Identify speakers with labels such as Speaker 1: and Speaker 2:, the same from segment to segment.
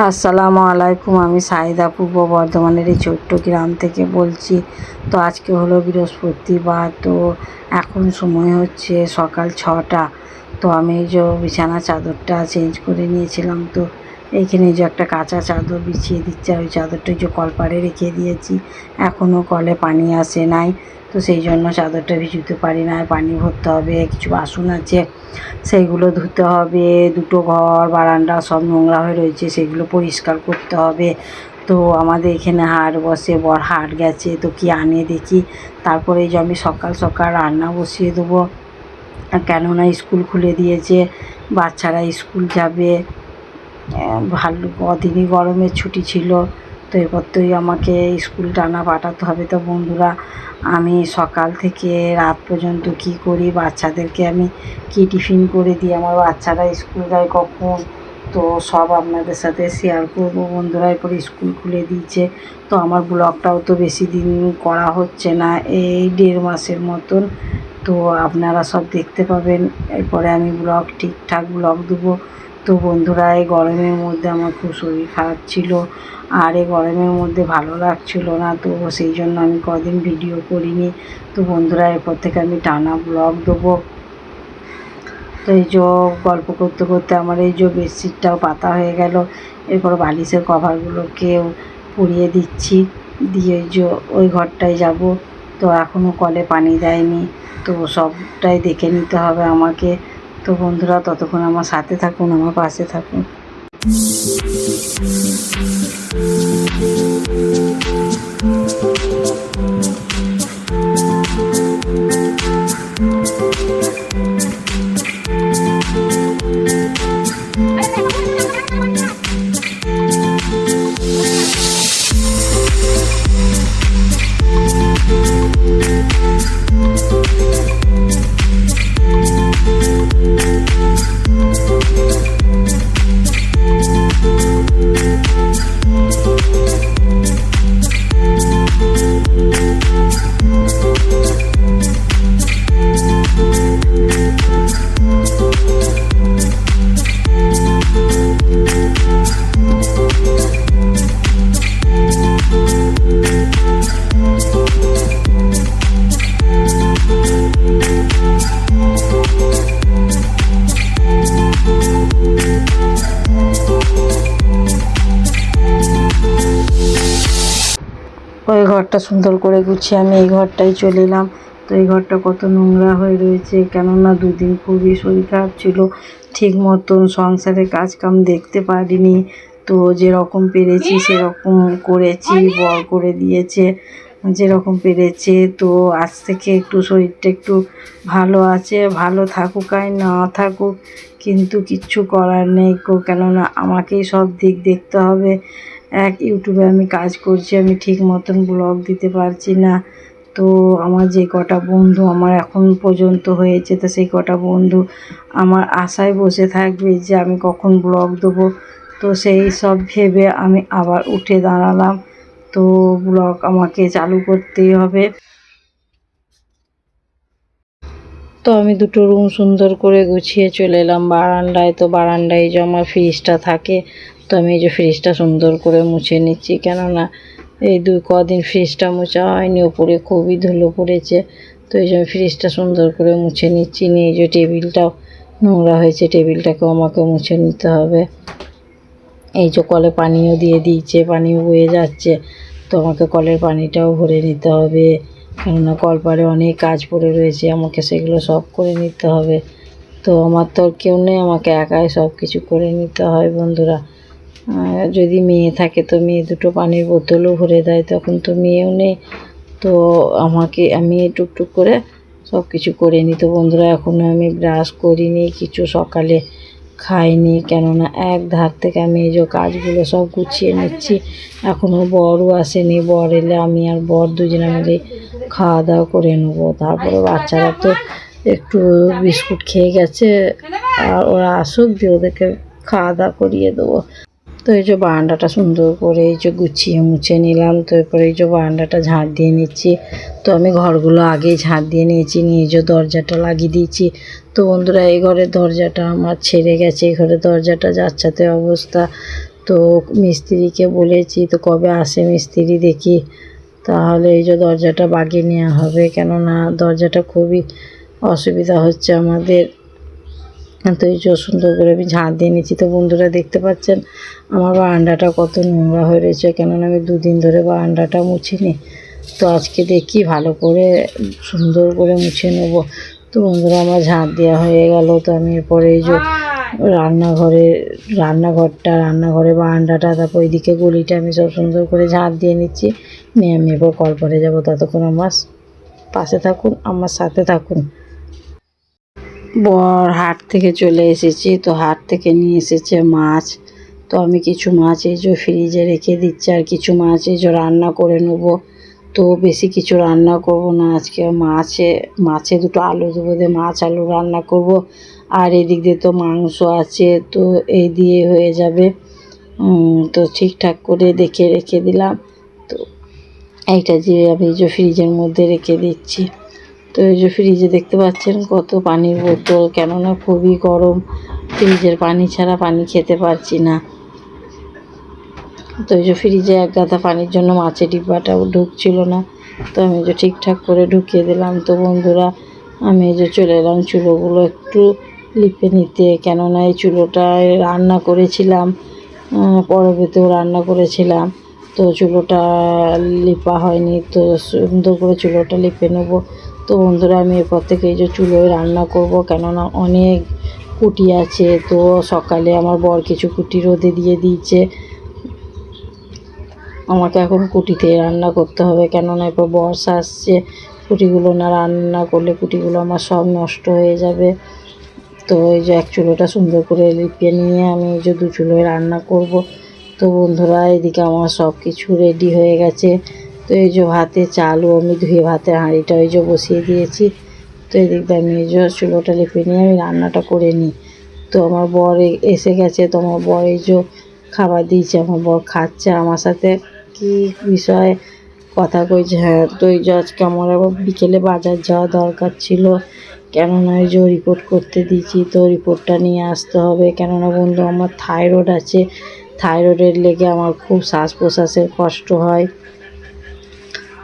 Speaker 1: আসসালামু আলাইকুম, আমি সাইদা পূর্ব বর্ধমানের এই ছোট্ট গ্রাম থেকে বলছি। তো আজকে হলো বৃহস্পতিবার, তো এখন সময় হচ্ছে সকাল ছটা। তো আমি যে বিছানা চাদরটা চেঞ্জ করে নিয়েছিলাম, তো এইখানে যে একটা কাঁচা চাদর বিছিয়ে দিচ্ছে, আর ওই চাদরটা যে কলপাড়ে রেখে দিয়েছি। এখনও কলে পানি আসে নাই। তো সেই জন্য চাদরটা ভিজুতে পারি না, পানি ভরতে হবে, কিছু বাসন আছে, সেইগুলো ধুতে হবে, দুটো ঘর, বারান্দা সব নোংরা হয়ে রয়েছে, সেগুলো পরিষ্কার করতে হবে। তো আমাদের এখানে হাট বসে, বর হাট গেছে, তো কি আনে দেখি। তারপরে যে আমি সকাল সকাল রান্না বসিয়ে দেবো। কেননা স্কুল খুলে দিয়েছে, বাচ্চারা স্কুল যাবে। ভালো কদিনই গরমের ছুটি ছিল। তো এরপর তোই আমাকে স্কুল টানা পাঠাতে হবে। তো বন্ধুরা, আমি সকাল থেকে রাত পর্যন্ত কি করি? বাচ্চাদেরকে আমি কি টিফিন করে দিই? আমার বাচ্চারা স্কুল যায় কখন? তো সব আপনাদের সাথে শেয়ার করব। বন্ধুরা, এরপরে স্কুল খুলে দিয়েছে। তো আমার ব্লগটাও তো বেশি দিন করা হচ্ছে না, এই দেড় মাসের মতন। তো আপনারা সব দেখতে পাবেন। এরপরে আমি ব্লগ, ঠিকঠাক ব্লগ দেবো। তো বন্ধুরা, এই গরমের মধ্যে আমার খুব শরীর খারাপ ছিল আর এই গরমের মধ্যে ভালো লাগছিল না, তো সেই জন্য আমি কদিন ভিডিও করিনি। তো বন্ধুরা, এরপর থেকে আমি টানা ব্লগ দেবো। তো এই যে গল্প করতে করতে আমার এই যে বেডশিটটাও পাতা হয়ে গেল। এরপর বালিশের কভারগুলোকেও পুড়িয়ে দিচ্ছি, দিয়ে যে ওই ঘরটায় যাব। তো এখনও কলে পানি দেয়নি, তো সবটাই দেখে নিতে হবে আমাকে। তো বন্ধুরা ততক্ষণ আমার সাথে থাকুন আমার পাশে থাকুন। ওই ঘরটা সুন্দর করে গুছিয়ে আমি এই ঘরটাই চলে এলাম। তো এই ঘরটা কত নোংরা হয়ে রয়েছে, কেননা দুদিন খুবই শরীর খারাপ ছিল। ঠিক মতন সংসারে কাজ কাম দেখতে পারিনি। তো যেরকম পেরেছি সেরকম করেছি, বর করে দিয়েছে যেরকম পেরেছে। তো আজ থেকে একটু শরীরটা একটু ভালো আছে, ভালো থাকুক আর না থাকুক, কিন্তু কিচ্ছু করার নেই কেননা আমাকেই সব দিক দেখতে হবে। এক ইউটিউবে আমি কাজ করছি, আমি ঠিক মতন ব্লগ দিতে পারছি না। তো আমার যে কটা বন্ধু আমার এখন পর্যন্ত হয়েছে, তো সেই কটা বন্ধু আমার আশায় বসে থাকবে যে আমি কখন ব্লগ দেবো। তো সেই সব ভেবে আমি আবার উঠে দাঁড়ালাম। তো ব্লগ আমাকে চালু করতেই হবে। তো আমি দুটো রুম সুন্দর করে গুছিয়ে চলে এলাম। বারান্দায় তো বারান্দায় যে আমার ফ্রিজটা থাকে। তো আমি এই যে ফ্রিজটা সুন্দর করে মুছে নিচ্ছি। কেননা এই দুই কদিন ফ্রিজটা মোছা হয়নি, ওপরে খুবই ধুলো পড়েছে। তো এই জন্য ফ্রিজটা সুন্দর করে মুছে নিচ্ছি। নিয়ে এই যে টেবিলটাও নোংরা হয়েছে, টেবিলটাকেও আমাকে মুছে নিতে হবে। এই যে কলে পানিও দিয়ে দিয়েছে, পানিও বয়ে যাচ্ছে। তো আমাকে কলের পানিটাও ভরে নিতে হবে। কেননা কলপারে অনেক কাজ পড়ে রয়েছে, আমাকে সেগুলো সব করে নিতে হবে। তো আমার তো কেউ নেই, আমাকে একাই সব কিছু করে নিতে হয় বন্ধুরা। যদি মেয়ে থাকে তো মেয়ে দুটো পানির বোতলও ভরে দেয়, তখন তো মেয়েও নেই। তো আমাকে, আমি টুকটুক করে সব কিছু করে নিই। তো বন্ধুরা এখনও আমি ব্রাশ করিনি, কিছু সকালে খাইনি, কেননা এক ধার থেকে আমি এই যে কাজগুলো সব গুছিয়ে নিচ্ছি। এখনও বরও আসেনি, বর এলে আমি আর বর দুজনে মিলে খাওয়া দাওয়া করে নেব। তারপরে বাচ্চারা তো একটু বিস্কুট খেয়ে গেছে, আর ওরা আসুক, দিয়ে ওদেরকে খাওয়া দাওয়া করিয়ে দেবো। তো এই যে বারান্দাটা সুন্দর করে এই যে গুছিয়ে মুছে নিলাম, তো এরপরে এই যে বারান্দাটা ঝাঁট দিয়ে নিচ্ছি। তো আমি ঘরগুলো আগেই ঝাঁট দিয়ে নিয়েছি, নিয়ে যে দরজাটা লাগিয়ে দিয়েছি। তো বন্ধুরা, এই ঘরের দরজাটা আমার ছেড়ে গেছে, এই ঘরের দরজাটা যাচ্ছাতে অবস্থা। তো মিস্ত্রিকে বলেছি, তো কবে আসে মিস্ত্রি দেখি? তাহলে এই যে দরজাটা বাগিয়ে নেওয়া হবে, কেননা দরজাটা খুবই অসুবিধা হচ্ছে আমাদের। তো এই যে সুন্দর করে আমি ঝাঁট দিয়ে নিচ্ছি তো বন্ধুরা দেখতে পাচ্ছেন, আমার বারান্দাটা কত নোংরা হয়ে রয়েছে, কেননা আমি দুদিন ধরে বারান্দাটা মুছিনি। তো আজকে দেখি ভালো করে, সুন্দর করে মুছে নেব। তো বন্ধুরা, আমার ঝাঁট দেওয়া হয়ে গেল। তো আমি এরপরে এই যে রান্নাঘরে, রান্নাঘরটা, রান্নাঘরে বারান্দাটা, তারপর ওইদিকে গলিটা আমি সব সুন্দর করে ঝাঁট দিয়ে নিচ্ছি। নিয়ে আমি এরপর কলপারে যাব ততক্ষণ আমার পাশে থাকুন, আমার সাথে থাকুন। বর হাট থেকে চলে এসেছি, তো হাট থেকে নিয়ে এসেছে মাছ। তো আমি কিছু মাছ এই যে ফ্রিজে রেখে দিচ্ছি, আর কিছু মাছ এই যে রান্না করে নেব। তো বেশি কিছু রান্না করব না, আজকে মাছে মাছে দুটো আলু দেবো দিয়ে মাছ আলু রান্না করব। আর এদিক দিয়ে তো মাংস আছে, তো এই দিয়ে হয়ে যাবে। তো ঠিকঠাক করে দেখে রেখে দিলাম। তো এইটা যে আমি যে ফ্রিজের মধ্যে রেখে দিচ্ছি। তো এই যে ফ্রিজে দেখতে পাচ্ছেন কত পানির বোতল, কেননা খুবই গরম। ফ্রিজের পানি ছাড়া পানি খেতে পারছি না। তো এই যে ফ্রিজে এক গাদা পানির জন্য মাছের ডিব্বাটাও ঢুকছিল না। তো আমি যে ঠিকঠাক করে ঢুকিয়ে দিলাম। তো বন্ধুরা, আমি যে চলে এলাম চুলোগুলো একটু লিপে নিতে। কেননা এই চুলোটায় রান্না করেছিলাম পরবেতেও রান্না করেছিলাম। তো চুলোটা লিপা হয়নি, তো সুন্দর করে চুলোটা লিপে নেব। তো বন্ধুরা, আমি এরপর থেকে এই যে চুলোয় রান্না করব। কেননা অনেক কুটি আছে, তো সকালে আমার বর কিছু কুটি রোদে দিয়ে দিয়েছে। আমাকে এখন কুটিতে রান্না করতে হবে। কেননা এরপর বর্ষা আসছে, কুটিগুলো না রান্না করলে কুটিগুলো আমার সব নষ্ট হয়ে যাবে। তো এই যে এক চুলোটা সুন্দর করে লিপিয়ে নিয়ে আমি এই যে দু চুলোয় রান্না করব। তো বন্ধুরা, এদিকে আমার সব কিছু রেডি হয়ে গেছে। তো এই যে ভাতে চালও আমি ধুয়ে ভাতের হাঁড়িটা ওই যে বসিয়ে দিয়েছি। তো এদিক দিয়ে আমি এই যে চুলোটা লিপিয়ে নিয়ে আমি রান্নাটা করে নিই। তো আমার বর এসে গেছে, তো আমার বর এই যে খাবার দিয়েছে, আমার বর খাচ্ছে আমার সাথে কি বিষয়ে কথা কইছে হ্যাঁ তো এই যে আজকে আমার আবার বিকেলে বাজার যাওয়া দরকার ছিল। কেননা ওই যে রিপোর্ট করতে দিয়েছি, তো রিপোর্টটা নিয়ে আসতে হবে। কেননা বন্ধু, আমার থাইরয়েড আছে। থাইরয়েডের লেগে আমার খুব শ্বাস প্রশ্বাসের কষ্ট হয়।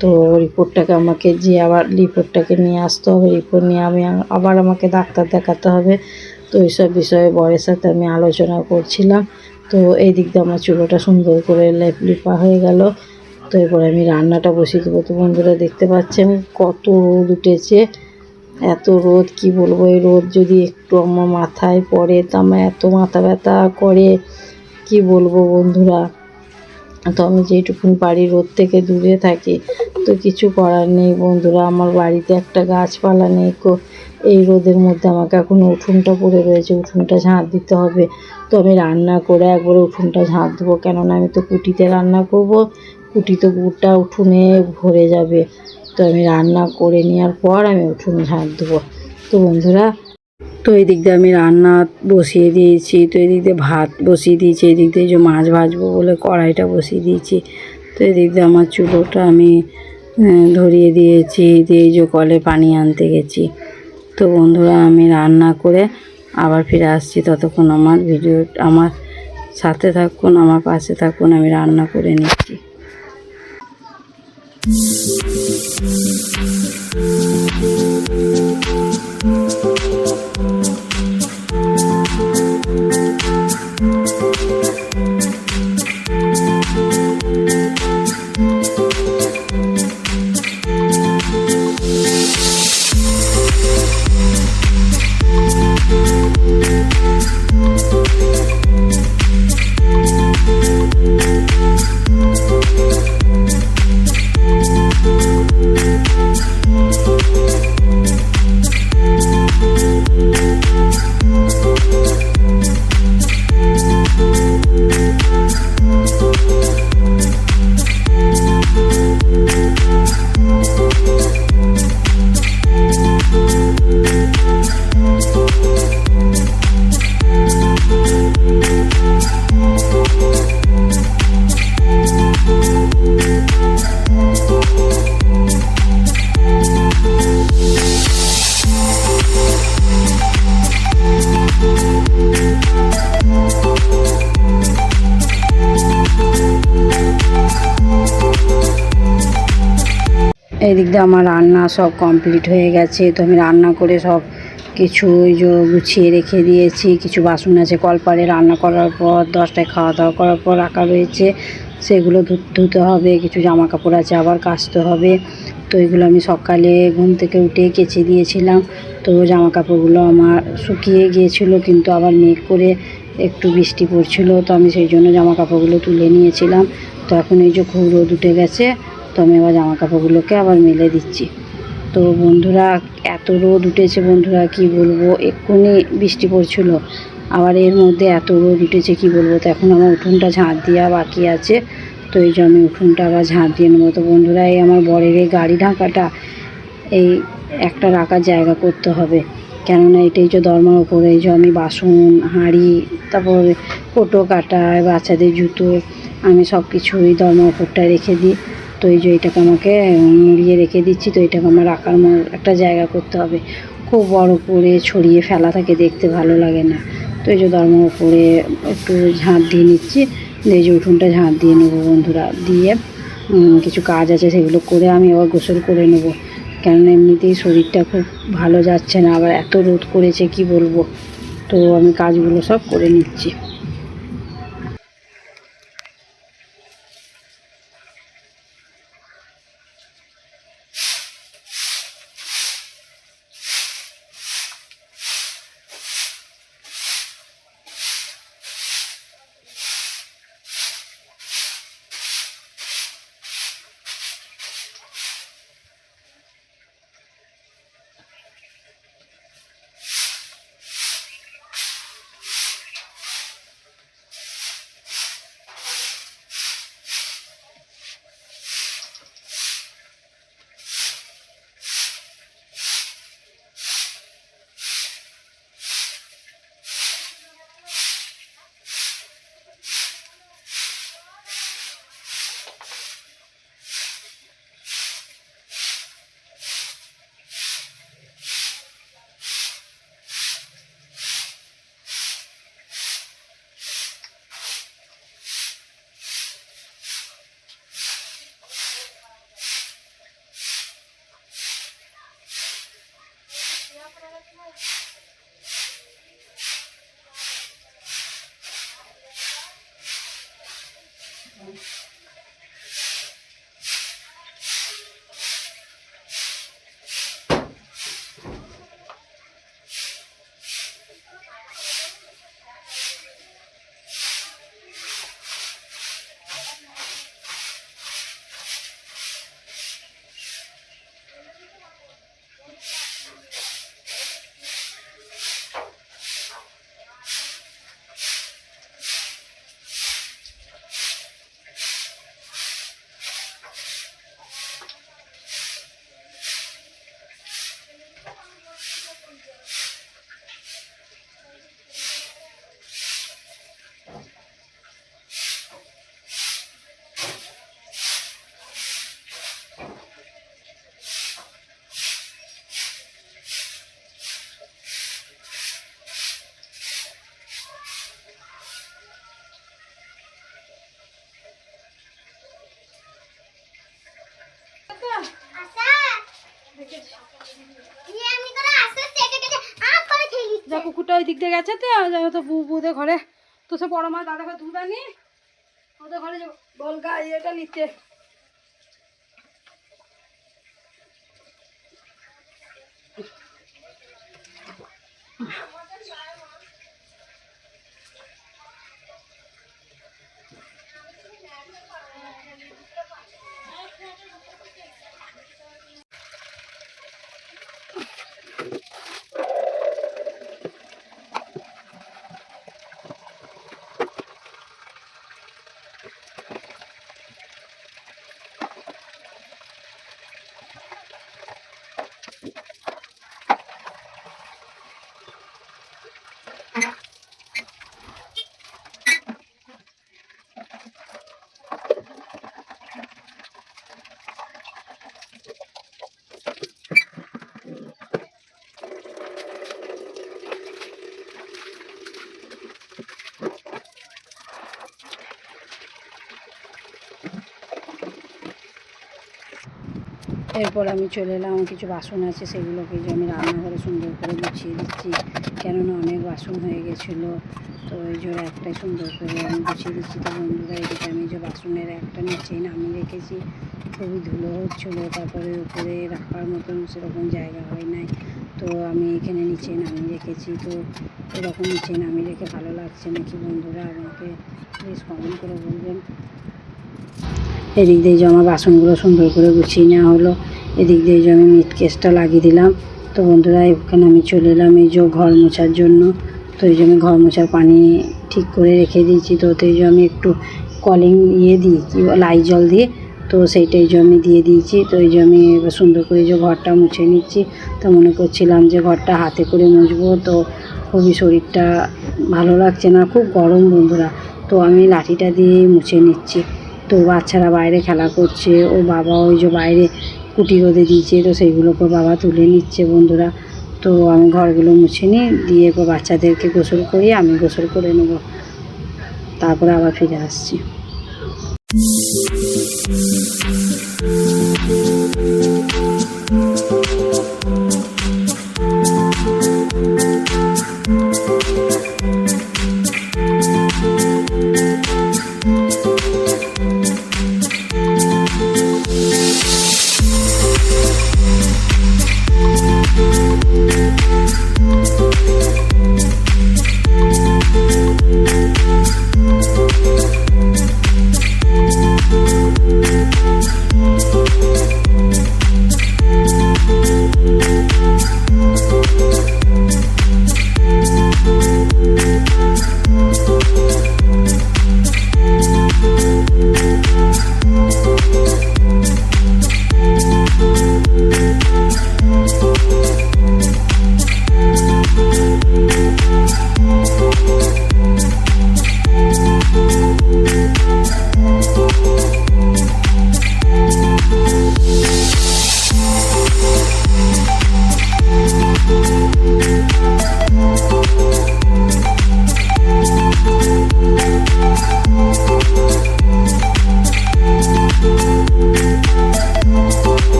Speaker 1: তো রিপোর্টটাকে আমাকে যে আবার রিপোর্টটাকে নিয়ে আসতে হবে রিপোর্ট নিয়ে আমি আবার আমাকে ডাক্তার দেখাতে হবে। তো এইসব বিষয়ে বরের সাথে আমি আলোচনা করছিলাম। তো এই দিক দিয়ে আমার চুলোটা সুন্দর করে লেপ লিপা হয়ে গেল। তো এরপরে আমি রান্নাটা বসিয়ে দেবো। তো বন্ধুরা দেখতে পাচ্ছেন কত রোদ উঠেছে। এত রোদ, কি বলব? এই রোদ যদি একটু আমার মাথায় পড়ে, তো আমার এত মাথা ব্যথা করে। কি বলব বন্ধুরা? তো আমি যেটুকুন পারি রোদ থেকে দূরে থাকি, তো কিছু করার নেই বন্ধুরা। আমার বাড়িতে একটা গাছপালা নেই কো, এই রোদের মধ্যে আমাকে এখন উঠোনটা পড়ে রয়েছে, উঠোনটা ঝাঁট দিতে হবে। তো আমি রান্না করে একবারে উঠোনটা ঝাঁট দেবো, কেননা আমি তো কুটিতে রান্না করব। কুটি তো গোটা উঠোনে ভরে যাবে। তো আমি রান্না করে নেওয়ার পর আমি উঠোন ঝাঁট দেবো। তো বন্ধুরা তো এদিক দিয়ে আমি রান্না বসিয়ে দিয়েছি, তো এদিক দিয়ে ভাত বসিয়ে দিয়েছি, এদিক দিয়ে যে মাছ ভাজবো বলে কড়াইটা বসিয়ে দিয়েছি, তো এদিক দিয়ে আমার চুলোটা আমি ধরিয়ে দিয়েছি, দিয়ে যে কলে পানি আনতে গেছি তো বন্ধুরা, আমি রান্না করে আবার ফিরে আসছি ততক্ষণ আমার ভিডিও, আমার সাথে থাকুন, আমার পাশে থাকুন, আমি রান্না করে নিচ্ছি Thank you. দিক দিয়ে আমার রান্না সব কমপ্লিট হয়ে গেছে, তো আমি রান্না করে সব কিছু ওই যে গুছিয়ে রেখে দিয়েছি, কিছু বাসন আছে কলপারে রান্না করার পর, দশটায় খাওয়া দাওয়া করার পর রাখা রয়েছে, সেগুলো ধু- ধুতে হবে, কিছু জামা কাপড় আছে আবার কাচতে হবে, তো এগুলো আমি সকালে ঘুম থেকে উঠে কেচে দিয়েছিলাম, তো জামা কাপড়গুলো আমার শুকিয়ে গিয়েছিল, কিন্তু আবার মেঘ করে একটু বৃষ্টি পড়ছিল, তো আমি সেই জন্য জামা কাপড়গুলো তুলে নিয়েছিলাম, তো এখন এই যে খুব রোদ উঠে গেছে তো আমি আবার জামা কাপড়গুলোকে আবার মেলে দিচ্ছি। তো বন্ধুরা, এত রোদ উঠেছে বন্ধুরা, কি বলব? এক্ষুনি বৃষ্টি পড়ছিল, আবার এর মধ্যে এত রোদ উঠেছে, কি বলব? তো এখন আমার উঠোনটা ঝাঁট দেওয়া বাকি আছে, তো এই জন্য আমি উঠোনটা আবার ঝাঁট দিয়ে নেব। তো বন্ধুরা, এই আমার বরের এই গাড়ি ঢাকাটা, এই একটা রাখার জায়গা করতে হবে। কেননা এটাই যে দরমার ওপরে এই যে আমি বাসন, হাঁড়ি, তারপর কোটো কাটা, বাচ্চাদের জুতো, আমি সব কিছু ওই দরমার ওপরটায় রেখে দিই। তো এই যে এটাকে আমাকে মুড়িয়ে রেখে দিচ্ছি, তো এটাকে আমার রাখার একটা জায়গা করতে হবে। খুব বড় করে ছড়িয়ে ফেলা থাকে, দেখতে ভালো লাগে না। তো এই যে দরমার ওপরে একটু ঝাঁট দিয়ে নিচ্ছি। এই যে উঠোনটা ঝাঁট দিয়ে নেব বন্ধুরা। দিয়ে কিছু কাজ আছে, সেগুলো করে আমি আবার গোসল করে নেব। কেননা এমনিতেই শরীরটা খুব ভালো যাচ্ছে না, আবার এত রোদ করেছে, কি বলব? তো আমি কাজগুলো সব করে নিচ্ছি।
Speaker 2: দিয়ে গেছে তো তো বু বুদের ঘরে। তো সে বড় মাছ দাদা ঘরে দুধ আনি, ওদের ঘরে বলগা ইয়েটা নিতে
Speaker 1: এরপর আমি চলে এলাম কিছু বাসন আছে, সেগুলোকে যে আমি রান্নাঘরে সুন্দর করে গুছিয়ে দিচ্ছি। কেননা অনেক বাসন হয়ে গেছিল, তো ওই জন্য একটাই সুন্দর করে আমি গুছিয়ে দিচ্ছি। তো বন্ধুরা এদিকে আমি যে বাসনের একটা নিচেই নামিয়ে রেখেছি, খুবই ধুলো হচ্ছিল, তারপরে উপরে রাখার মতন সেরকম জায়গা হয় নাই। তো আমি এখানে নিচে নামিয়ে রেখেছি। তো এরকম নিচে নামিয়ে রেখে ভালো লাগছে নাকি বন্ধুরা? আমাকে প্লিজ কমেন্ট করে বলবেন। এদিক দিয়ে জমা বাসনগুলো সুন্দর করে গুছিয়ে নেওয়া হলো, এদিক দিয়ে আমি মিট কেসটা লাগিয়ে দিলাম। তো বন্ধুরা, এখানে আমি চলে এলাম এই যে ঘর মোছার জন্য। তো এই জন্য ঘর মোছার পানি ঠিক করে রেখে দিয়েছি। তো এই যে আমি একটু কলিং ইয়ে দিই, কি লাই জল দিয়ে, তো সেইটাই আমি দিয়ে দিয়েছি। তো এই এবার সুন্দর করে যে ঘরটা মুছে নিচ্ছি। তো মনে করছিলাম যে ঘরটা হাতে করে মুছবো। তো খুবই শরীরটা ভালো লাগছে না, খুব গরম বন্ধুরা। তো আমি লাঠিটা দিয়ে মুছে নিচ্ছি। তো বাচ্চারা বাইরে খেলা করছে, ও বাবা ওই যে বাইরে কুটি রোদে দিয়েছে, তো সেইগুলোকে বাবা তুলে নিচ্ছে বন্ধুরা। তো আমি ঘরগুলো মুছে নিই, দিয়ে এরপর বাচ্চাদেরকে গোসল করি আমি গোসল করে নেব। তারপরে আবার ফিরে আসছি।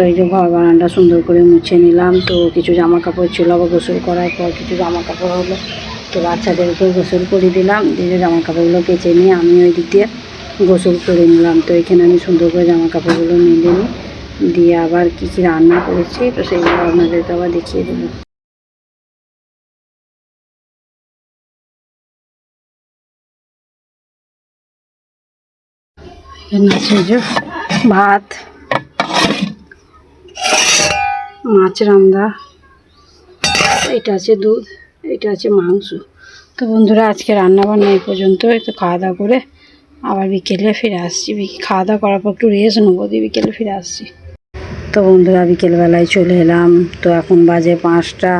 Speaker 1: তো এই যে ঘর বারান্দা সুন্দর করে মুছে নিলাম। তো কিছু জামা কাপড় ছিল, আবার গোসল করার পর কিছু জামা কাপড় হলো। তো বাচ্চাদেরকেও গোসল করে দিলাম। দিয়ে জামা কাপড়গুলো কেচে নিয়ে আমি ওই দিক দিয়ে গোসল করে নিলাম। তো এখানে আমি সুন্দর করে জামা কাপড়গুলো মেলে নিই। দিয়ে আবার কী কী রান্না করেছি, তো সেইগুলো আপনাদেরকে আবার দেখিয়ে যে ভাত মাছ রান্না এটা আছে দুধ, এটা আছে মাংস। তো বন্ধুরা, আজকে রান্না বান্না এই পর্যন্ত তো খাওয়া দাওয়া করে আবার বিকেলে ফিরে আসছি। খাওয়া দাওয়া করার পর একটু রেস্ট নেব, দিয়ে বিকেলে ফিরে আসছি। তো বন্ধুরা, বিকেলবেলায় চলে এলাম। তো এখন বাজে পাঁচটা,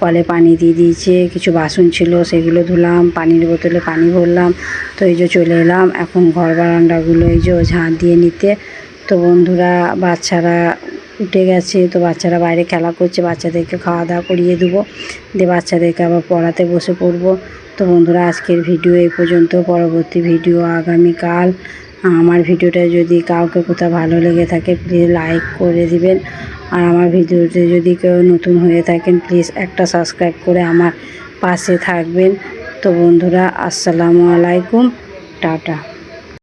Speaker 1: কলে পানি দিয়ে দিয়েছে, কিছু বাসন ছিল, সেগুলো ধুলাম, পানির বোতলে পানি ভরলাম। তো এই যে চলে এলাম, এখন ঘর বারান্দাগুলো এই যে ঝাঁট দিয়ে নিতে। তো বন্ধুরা, বাচ্চারা উঠে গেছে, তো বাচ্চারা বাইরে খেলা করছে, বাচ্চাদেরকে খাওয়া দাওয়া করিয়ে দেবো। দিয়ে বাচ্চাদেরকে আবার পড়াতে বসে পড়ব। তো বন্ধুরা, আজকের ভিডিও এই পর্যন্ত। পরবর্তী ভিডিও আগামীকাল। আমার ভিডিওটা যদি কাউকে কোথাও ভালো লেগে থাকে প্লিজ লাইক করে দিবেন। আর আমার ভিডিওতে যদি কেউ নতুন হয়ে থাকেন প্লিজ একটা সাবস্ক্রাইব করে আমার পাশে থাকবেন। তো বন্ধুরা, আসসালামু আলাইকুম। টাটা।